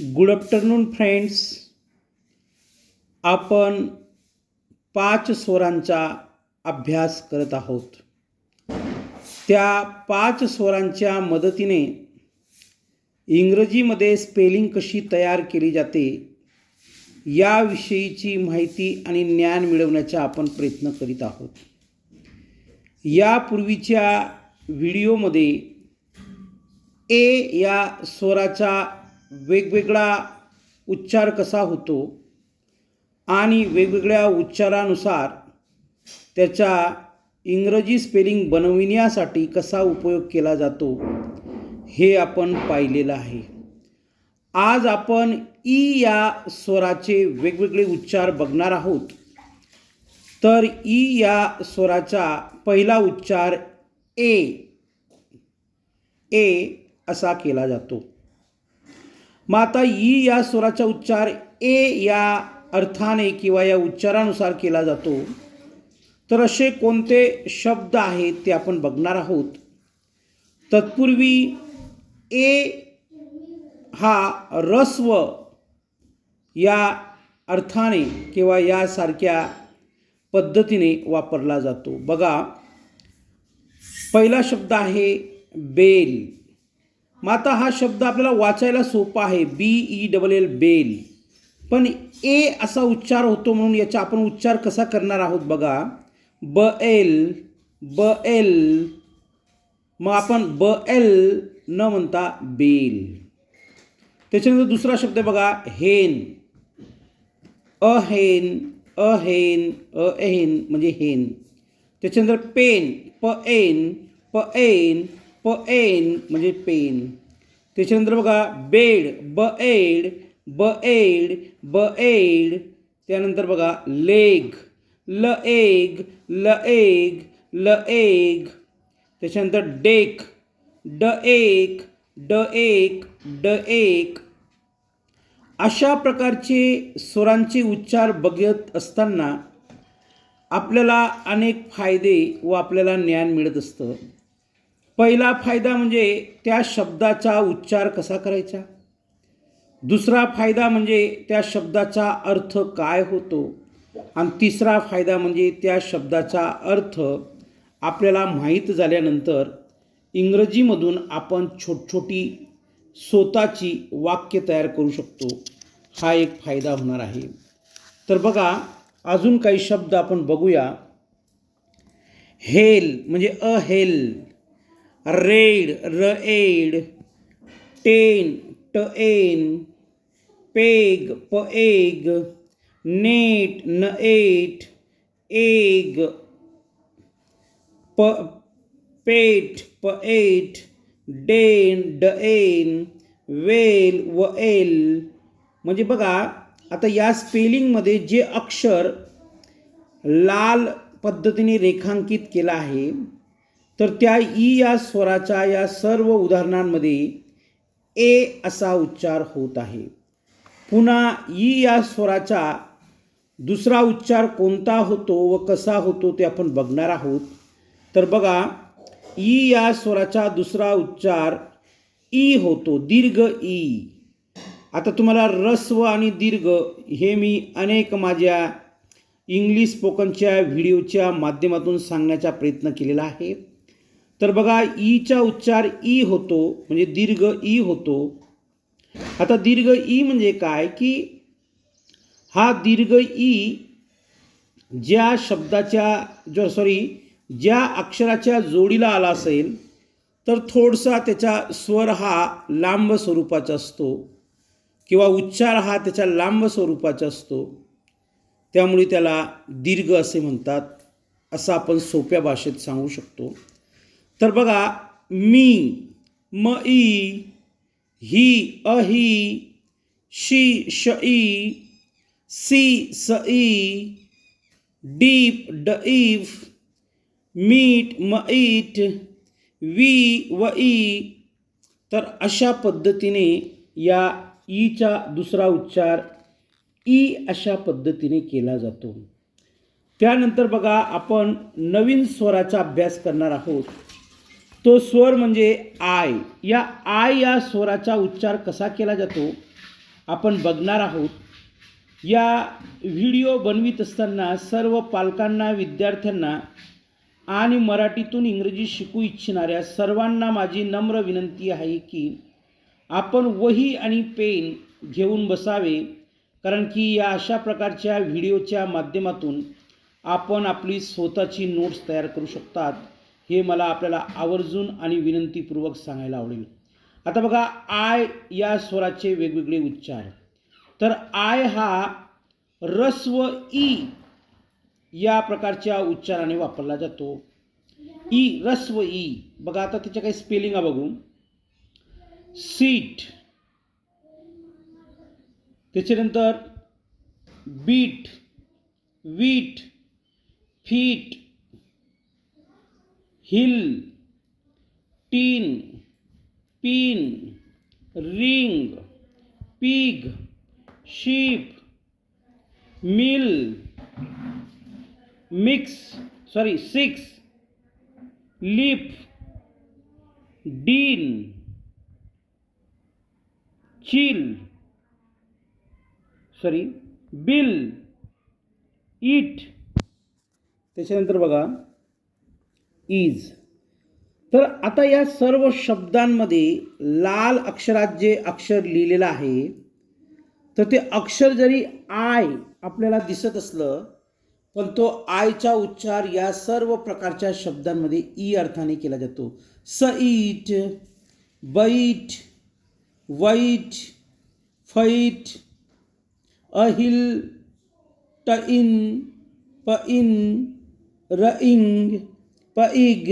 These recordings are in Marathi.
गुड आफ्टरनून फ्रेंड्स आपण पाच स्वरांचा अभ्यास करत आहोत. त्या पाच स्वरांच्या मदतीने इंग्रजीमध्ये स्पेलिंग कशी तयार केली जाते याविषयीची माहिती आणि ज्ञान मिळवण्याचा आपण प्रयत्न करीत आहोत. यापूर्वीच्या व्हिडिओमध्ये ए या स्वराचा वेगवेगळा उच्चार कसा होतो आणि वेगवेगळ्या उच्चारानुसार त्याचा इंग्रजी स्पेलिंग बनविण्यासाठी कसा उपयोग केला जातो हे आपण पाहिलेलं आहे. आज आपण ई या स्वराचे वेगवेगळे उच्चार बघणार आहोत. तर ई या स्वराचा पहिला उच्चार ए ए असा केला जातो. मग आता ई या स्वराचा उच्चार ए या अर्थाने किंवा या उच्चारानुसार केला जातो. तर असे कोणते शब्द आहेत ते आपण बघणार आहोत. तत्पूर्वी ए हा रस्व या अर्थाने किंवा यासारख्या पद्धतीने वापरला जातो. बघा पहिला शब्द आहे बेल. मग आता हा शब्द आपल्याला वाचायला सोपा आहे. B E double L bell पण ए असा उच्चार होतो म्हणून याचा आपण उच्चार कसा करणार आहोत बघा. ब एल ब एल मग आपण ब एल न म्हणता बेल त्याच्यानंतर दुसरा शब्द आहे बघा हेन अहेन अहेन अहेन म्हणजे हेन त्याच्यानंतर पेन प एन प एन प एन म्हणजे पेन. त्याच्यानंतर बघा बेड ब एड ब एड ब एड. त्यानंतर बघा लेग ल एग ल एग ल एग. त्याच्यानंतर डेक ड एक ड एक ड एक. अशा प्रकारचे स्वरांचे उच्चार बघत असताना आपल्याला अनेक फायदे व आपल्याला ज्ञान मिळत असतं. पहिला फायदा म्हणजे त्या शब्दाचा उच्चार कसा करायचा? दुसरा फायदा म्हणजे त्या शब्दाचा अर्थ काय होतो? आणि तिसरा फायदा म्हणजे त्या शब्दाचा अर्थ आपल्याला माहीत झाल्यानंतर इंग्रजीमधून आपण छोट छोटी स्वतःची वाक्य तयार करू शकतो. हा एक फायदा होणार आहे. तर बघा अजून काही शब्द आपण बघूया. हेल म्हणजे अ hell red r ed ten t en peg p eg net n et eg p pet p et den d en well w el. म्हणजे बघा आता या स्पेलिंगमध्ये जे अक्षर लाल पद्धतीने रेखांकित केलं आहे तर त्या ई या स्वराच्या या सर्व उदाहरणांमध्ये ए असा उच्चार होत आहे. पुन्हा ई या स्वराचा दुसरा उच्चार कोणता होतो व कसा होतो ते आपण बघणार आहोत. तर बघा ई या स्वराचा दुसरा उच्चार ई होतो दीर्घ ई. आता तुम्हाला रस्व आणि दीर्घ हे मी अनेक माझ्या इंग्लिश स्पोकनच्या व्हिडिओच्या माध्यमातून सांगण्याचा प्रयत्न केलेला आहे. तर बघा ईचा उच्चार ई होतो म्हणजे दीर्घ ई होतो. आता दीर्घ ई म्हणजे काय? की हा दीर्घ ई ज्या शब्दाच्या जो सॉरी ज्या अक्षराच्या जोडीला आला असेल तर थोडसा त्याचा स्वर हा लांब स्वरूपाचा असतो किंवा उच्चार हा त्याच्या लांब स्वरूपाचा असतो. त्यामुळे त्याला दीर्घ असे म्हणतात असं आपण सोप्या भाषेत सांगू शकतो. तर बघा मी म ई ही अही she sh e see s e deep d if meet m eat we व ई. तर अशा पद्धतीने या ईचा दुसरा उच्चार ई अशा पद्धतीने केला जातो. त्यानंतर बघा आपण नवीन स्वराचा अभ्यास करणार आहोत. तो स्वर म्हणजे आय. या आय या स्वराचा उच्चार कसा केला जातो आपण बघणार आहोत. या व्हिडिओ बनवित असताना सर्व पालकांना विद्यार्थ्यांना आणि मराठीतून इंग्रजी शिकू इच्छिणाऱ्या सर्वांना माझी नम्र विनंती आहे की आपण वही आणि पेन घेऊन बसावे कारण की या अशा प्रकारच्या व्हिडिओच्या माध्यमातून आपण आपली स्वतःची नोट्स तयार करू शकतात. हे मला आपल्याला आवर्जून आणि विनंतीपूर्वक सांगायला आवडेल. आता बघा आय या स्वराचे वेगवेगळे उच्चार तर आय हा रस्व ई या प्रकारच्या उच्चाराने वापरला जातो. ई रस्व ई. बघा आता त्याच्या काही स्पेलिंग बघू. सीट. त्याच्यानंतर beat wheat feet hill, tin, pin, ring, pig, ship, mill, mix, sorry, six lip din, chill, sorry, bill it त्याच्यानंतर बघा इज तर आता या सर्व शब्दांमध्ये लाल अक्षरात जे अक्षर लिहिलेलं आहे. तर ते अक्षर जरी आय आपल्याला दिसत असलं पण तो आयचा उच्चार या सर्व प्रकारच्या शब्दांमध्ये ई अर्थाने केला जातो. स ईट बैट वाईट फैट अहिल टइन पइन रइंग पइग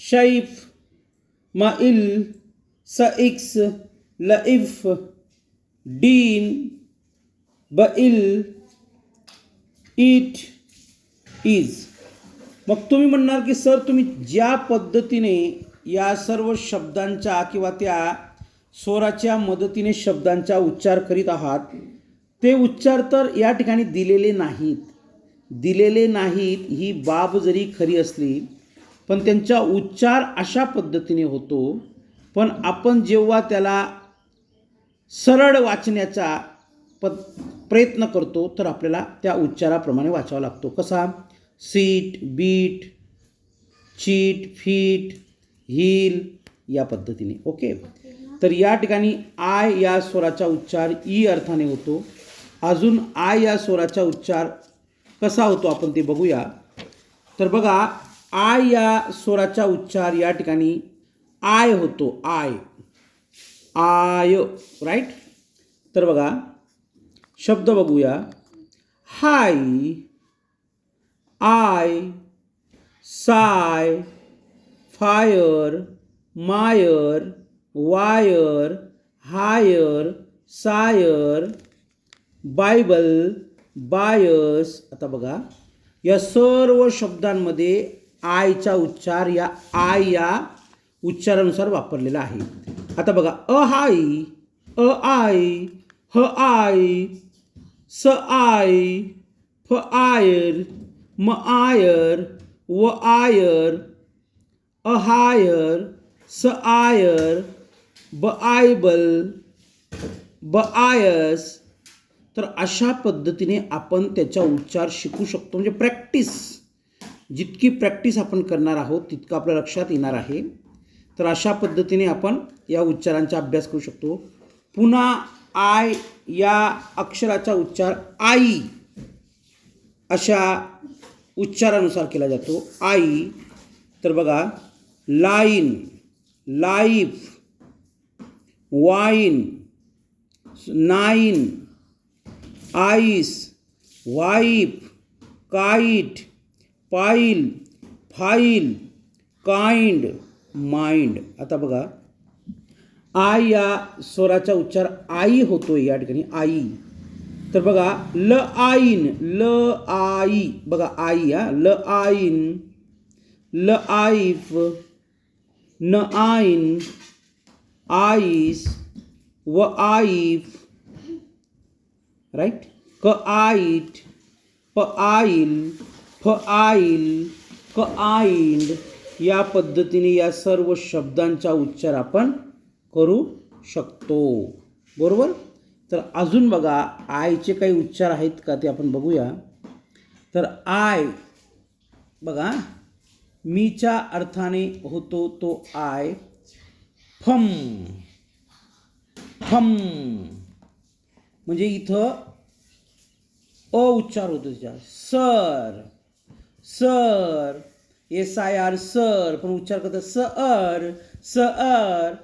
शैफ माइल सइक्स लइफ डीन बइल इट इज मग तुम्ही म्हणणार की सर तुम्ही ज्या पद्धतीने या सर्व शब्दांच्या किंवा त्या स्वराच्या मदतीने शब्दांचा उच्चार करीत आहात ते उच्चार तर या ठिकाणी दिलेले नाहीत. दिलेले नाहीत ही बाब जरी खरी असली पण त्यांचा उच्चार अशा पद्धतीने होतो. पण आपण जेव्हा त्याला सरळ वाचण्याचा प प्रयत्न करतो तर आपल्याला त्या उच्चाराप्रमाणे वाचावा लागतो. कसा? Seat beat cheat feet heel या पद्धतीने. ओके? तर या ठिकाणी आय या स्वराचा उच्चार ई अर्थाने होतो. अजून आय या स्वराचा उच्चार कसा होतो आपण ते बघूया. तर बघा आय या स्वराचा उच्चार या ठिकाणी आय होतो आय. आय राईट तर बघा शब्द बघूया. High I sigh fire mire wire higher sire Bible bias आता बघा या सर्व शब्दांमध्ये आयचा उच्चार या आय या उच्चारानुसार वापरलेला आहे. आता बघा अ high uh I h I s I f ire m ire w ire uh higher s ire b ible b eyes तर अशा पद्धतीने आपण त्याचा उच्चार शिकू शकतो. म्हणजे प्रॅक्टिस जितकी प्रॅक्टिस आपण करणार आहोत तितकं आपल्या लक्षात येणार आहे. तर अशा पद्धतीने आपण या उच्चारांचा अभ्यास करू शकतो. पुन्हा आय या अक्षराचा उच्चार आई अशा उच्चारानुसार केला जातो. आई तर बघा line life wine nine ice wife kite, pile, file, kind, mind. आता बघा आय या स्वराचा उच्चार आई होतो या ठिकाणी, आई. तर बघा, ल आईन, ल आई. बघा, आई, हा. ल आईन, ल आईफ, न आईन, आईस, व आईफ राईट? क आईट प आईल फ आईल क आईंड या पद्धतीने या सर्व शब्दांचा उच्चार आपण करू शकतो. बरोबर? तर अजून बघा आयचे काही उच्चार आहेत का ते आपण बघूया. तर आय बघा मीच्या अर्थाने होतो तो आय. फम फम. म्हणजे इथं अ उच्चार होतो त्याच्या sir sir S I R sir पण उच्चार करतात s ur s ur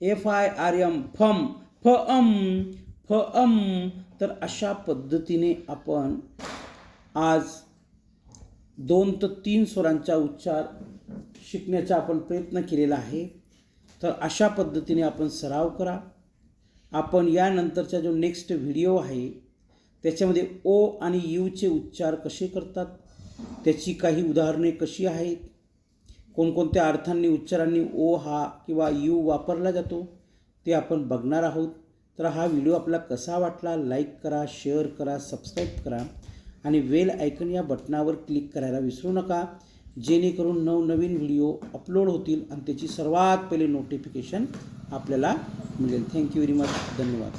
F I R M firm f um f अम तर अशा पद्धतीने आपण आज दोन ते तीन स्वरांचा उच्चार शिकण्याचा आपण प्रयत्न केलेला आहे. तर अशा पद्धतीने आपण सराव करा. आपण यानंतरचा जो नेक्स्ट व्हिडिओ आहे त्याच्यामध्ये ओ आणि यूचे उच्चार कसे करतात त्याची काही उदाहरणे कशी आहेत कोणकोणत्या अर्थांनी उच्चारांनी ओ हा किंवा यू वापरला जातो ते आपण बघणार आहोत. तर हा व्हिडिओ आपला कसा वाटला लाईक करा शेअर करा सबस्क्राईब करा आणि वेल आयकन या बटनावर क्लिक करायला विसरू नका. जेणेकरून नवनवीन व्हिडिओ अपलोड होतील आणि त्याची सर्वात पहिले नोटिफिकेशन आपल्याला मिळेल. थँक्यू व्हेरी मच धन्यवाद.